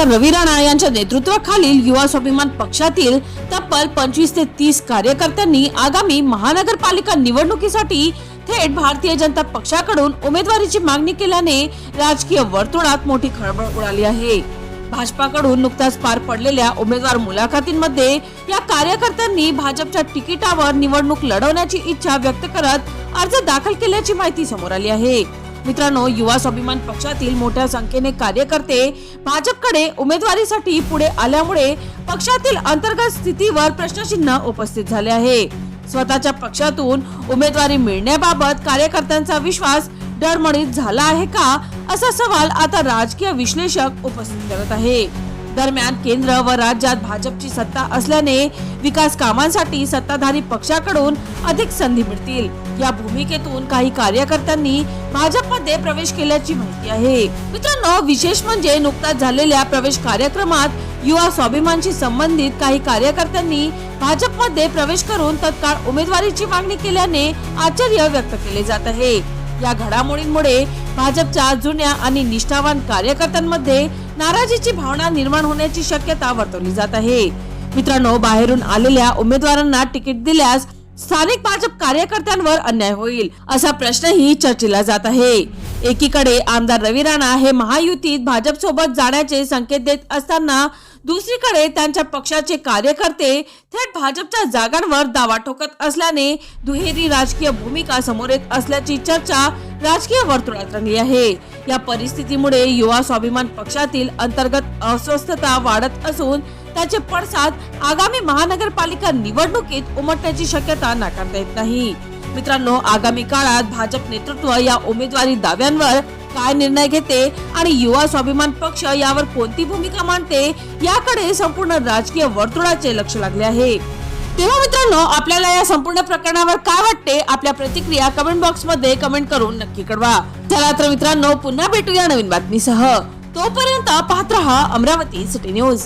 आमदार रवी राणा यांच्या नेतृत्वाखालील युवा स्वाभिमान पक्षातील तब्बल पंचवीस ते तीस कार्यकर्त्यांनी आगामी महानगरपालिका निवडणुकीसाठी थेट भारतीय जनता पक्षाकडून उमेदवारीची मागणी केल्याने राजकीय वर्तुळात मोठी खळबळ उडाली आहे. भाजपाकडून नुकत्याच पार पडलेल्या उमेदवार मुलाखतींमध्ये या कार्यकर्त्यांनी भाजपच्या तिकिटावर निवडणूक लढवण्याची इच्छा व्यक्त करत अर्ज दाखल केल्याची माहिती समोर आली आहे. मित्रांनो युवा स्वाभिमान पक्षातील मोठ्या संख्येने कार्यकर्ते भाजपकडे उमेदवारीसाठी पुढे आल्यामुळे पक्षातील अंतर्गत स्थितीवर प्रश्नचिन्ह उपस्थित झाले आहे. स्वतःच्या पक्षातून उमेदवारी मिळण्याबाबत कार्यकर्त्यांचा विश्वास डरमणीत झाला आहे का? असा सवाल आता राजकीय विश्लेषक उपस्थित करत आहे. दरम्यान केंद्र व राज्यात भाजपची सत्ता असल्याने विकास कामांसाठी सत्ताधारी पक्षाकडून अधिक संधी मिळतील. या भूमिकेतून काही कार्यकर्त्यांनी भाजपमध्ये प्रवेश केल्याची माहिती आहे. मित्रांनो विशेष म्हणजे नुकताच झालेल्या प्रवेश कार्यक्रमात युवा स्वाभिमानशी संबंधित काही कार्यकर्त्यांनी भाजपमध्ये प्रवेश करून तत्काळ उमेदवारीची मागणी केल्याने आश्चर्य व्यक्त केले जात आहे. या घडामोडींमुळे भाजपच्या जुन्या आणि निष्ठावान कार्यकर्त्यांमध्ये नाराजीची भावना निर्माण होण्याची शक्यता वर्तवली जात आहे. मित्रांनो बाहेरून आलेल्या उमेदवारांना तिकीट दिल्यास स्थानिक भाजप कार्यकर्त्यांवर अन्याय होईल असा प्रश्नही चर्चेला जात आहे. एकीकडे आमदार रवी राणा हे महायुतीत भाजपसोबत जाण्याचे संकेत देत असताना दुसरीकडे त्यांच्या पक्षाचे कार्यकर्ते थेट भाजपच्या जागांवर दावा ठोकत असल्याने दुहेरी राजकीय भूमिका समोर येत असल्याची चर्चा राजकीय वर्तुळात रंगली आहे. या परिस्थितीमुळे युवा स्वाभिमान पक्षातील अंतर्गत अस्वस्थता वाढत असून त्याचे पडसाद आगामी महानगरपालिका निवडणुकीत उमटण्याची शक्यता नाकारता येत नाही. मित्रांनो आगामी काळात भाजप नेतृत्व या उमेदवारी दाव्यांवर काय निर्णय घेते आणि युवा स्वाभिमान पक्ष यावर कोणती भूमिका मांडते याकडे संपूर्ण राजकीय वर्तुळाचे लक्ष लागले आहे. तेव्हा मित्रांनो आपल्याला या संपूर्ण प्रकरणावर काय वाटते आपल्या प्रतिक्रिया कमेंट बॉक्समध्ये कमेंट करून नक्की कळवा. चला तर मित्रांनो पुन्हा भेटूया नवीन बातमीसह. तोपर्यंत पाहत रहा अमरावती सिटी न्यूज